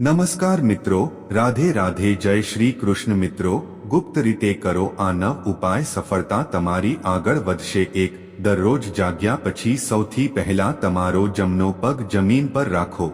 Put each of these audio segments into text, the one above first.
નમસ્કાર મિત્રો, રાધે રાધે જય શ્રી કૃષ્ણ મિત્રો, ગુપ્ત રીતે કરો આ નવ ઉપાય સફળતા તમારી આગળ વધશે એક, દરરોજ જાગ્યા પછી સૌથી પહેલા તમારો જમનો પગ જમીન પર રાખો.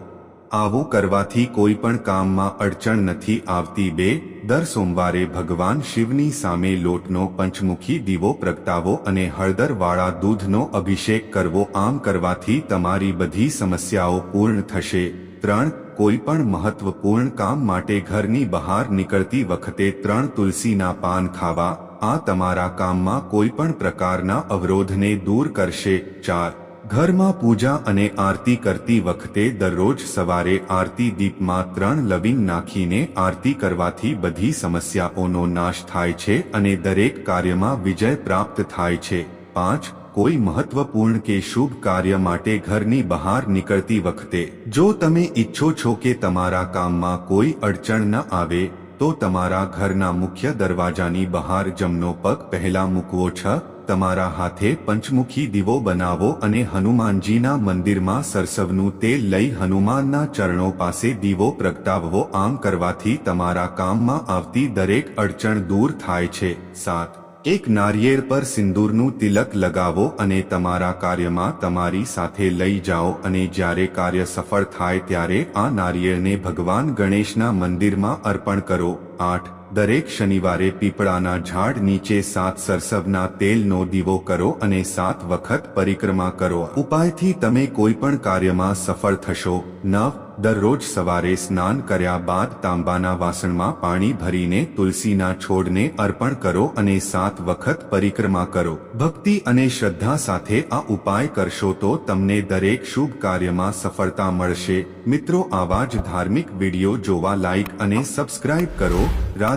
આવું કરવાથી કોઈ પણ કામમાં અડચણ નથી આવતી બે, દર સોમવારે ભગવાન શિવની સામે લોટનો પંચમુખી દીવો પ્રગટાવો અને હળદરવાળા દૂધનો અભિષેક કરવો આમ કરવાથી તમારી બધી સમસ્યાઓ પૂર્ણ થશે. ત્રણ કોઈ પણ મહત્વપૂર્ણ કામ માટે ઘરની બહાર નીકળતી વખતે ત્રણ તુલસીના પાન ખાવા, આ તમારા કામમાં કોઈ પણ પ્રકારના અવરોધને દૂર કરશે. ચાર, ઘરમાં પૂજા અને આરતી કરતી વખતે દરરોજ સવારે આરતી દીપમાં ત્રણ લવિંગ નાખીને આરતી કરવાથી બધી સમસ્યાઓનો નાશ થાય છે અને દરેક કાર્યમાં વિજય પ્રાપ્ત થાય છે. પાંચ કોઈ મહત્વપૂર્ણ કે શુભ કાર્ય માટે ઘરની બહાર નીકળતી વખતે, જો તમે ઈચ્છો છો કે તમારા કામમાં કોઈ અડચણ ન આવે, તો તમારા ઘરના મુખ્ય દરવાજાની બહાર જમનો પગ પહેલા મૂકવો છ, તમારા હાથે પંચમુખી દીવો બનાવો અને હનુમાનજીના મંદિરમાં સરસવનું તેલ લઈ હનુમાનના ચરણો પાસે દીવો પ્રગટાવવો આમ કરવાથી તમારા કામમાં આવતી દરેક અડચણ દૂર થાય છે. સાત એક નારિયેળ પર સિંદૂરનું તિલક લગાવો અને તમારા કાર્યમાં તમારી સાથે લઈ જાઓ અને જ્યારે કાર્ય સફળ થાય ત્યારે આ નારિયેળને ભગવાન ગણેશના મંદિરમાં અર્પણ કરો. આઠ દરેક શનિવારે પીપળાના ઝાડ નીચે સાત સરસવના તેલનો દીવો કરો અને સાત વખત પરિક્રમા કરો. ઉપાયથી તમે કોઈ પણ કાર્યમાં સફળ થશો. નવ, દરરોજ સવારે સ્નાન કર્યા બાદ તાંબાના વાસણમાં પાણી ભરીને તુલસીના છોડને અર્પણ કરો અને સાત વખત પરિક્રમા કરો. ભક્તિ અને શ્રદ્ધા સાથે આ ઉપાય કરશો તો તમને દરેક શુભ કાર્યમાં સફળતા મળશે. મિત્રો, આવા જ ધાર્મિક વીડિયો જોવા લાઈક અને સબસ્ક્રાઇબ કરો.